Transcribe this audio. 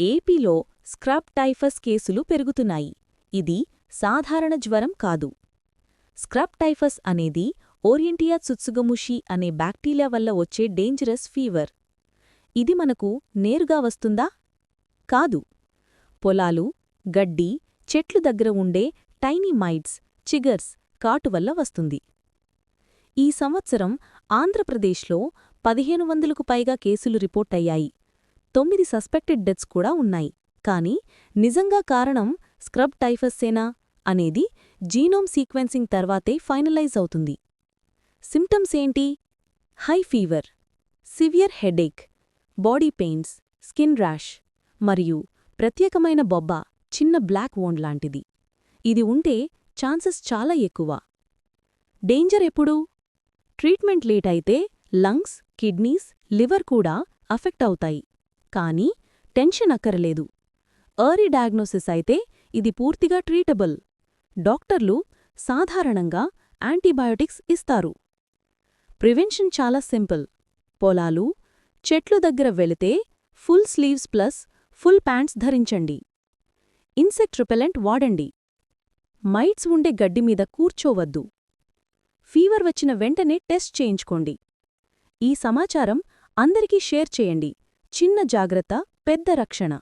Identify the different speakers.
Speaker 1: ఏపీలో scrub typhus కేసులు పెరుగుతున్నాయి. ఇది సాధారణ జ్వరం కాదు. స్క్రబ్ టైఫస్ అనేది ఓరియంటియా సుత్సుగముషి అనే బ్యాక్టీరియా వల్ల వచ్చే డేంజరస్ ఫీవర్. ఇది మనకు నేరుగా వస్తుందా? కాదు. పొలాలు గడ్డి చెట్లు దగ్గర ఉండే టైనీ మైట్స్ చిగర్స్ కాటు వల్ల వస్తుంది. ఈ సంవత్సరం ఆంధ్రప్రదేశ్లో పదిహేను వందలకు పైగా కేసులు రిపోర్టయ్యాయి తొమ్మిది సస్పెక్టెడ్ డెత్స్ కూడా ఉన్నాయి. కానీ నిజంగా కారణం స్క్రబ్ టైఫస్సేనా? అనేది జీనోమ్ సీక్వెన్సింగ్ తర్వాతే ఫైనలైజ్ అవుతుంది. సిమ్టమ్స్ ఏంటి? High fever severe headache body pains skin rash మరియు ప్రత్యేకమైన బొబ్బ చిన్న బ్లాక్ ఓన్ లాంటిది. ఇది ఉంటే ఛాన్సెస్ చాలా ఎక్కువ. డేంజర్ ఎప్పుడు? ట్రీట్మెంట్ లేట్ అయితే లంగ్స్ కిడ్నీస్ లివర్ కూడా అఫెక్ట్ అవుతాయి. కానీ టెన్షన్ అక్కరలేదు. ఎర్లీ డయాగ్నోసిస్ అయితే ఇది పూర్తిగా ట్రీటబుల్. డాక్టర్లు సాధారణంగా యాంటీబయోటిక్స్ ఇస్తారు. ప్రివెన్షన్ చాలా సింపుల్. పొలాలు చెట్లు దగ్గర వెళితే full sleeves plus full pants ధరించండి. ఇన్సెక్ట్ రిపెలెంట్ వాడండి. మైట్స్ ఉండే గడ్డి మీద కూర్చోవద్దు. ఫీవర్ వచ్చిన వెంటనే టెస్ట్ చేయించుకోండి. ఈ సమాచారం అందరికీ షేర్ చేయండి. చిన్న జాగ్రత్త పెద్ద రక్షణ.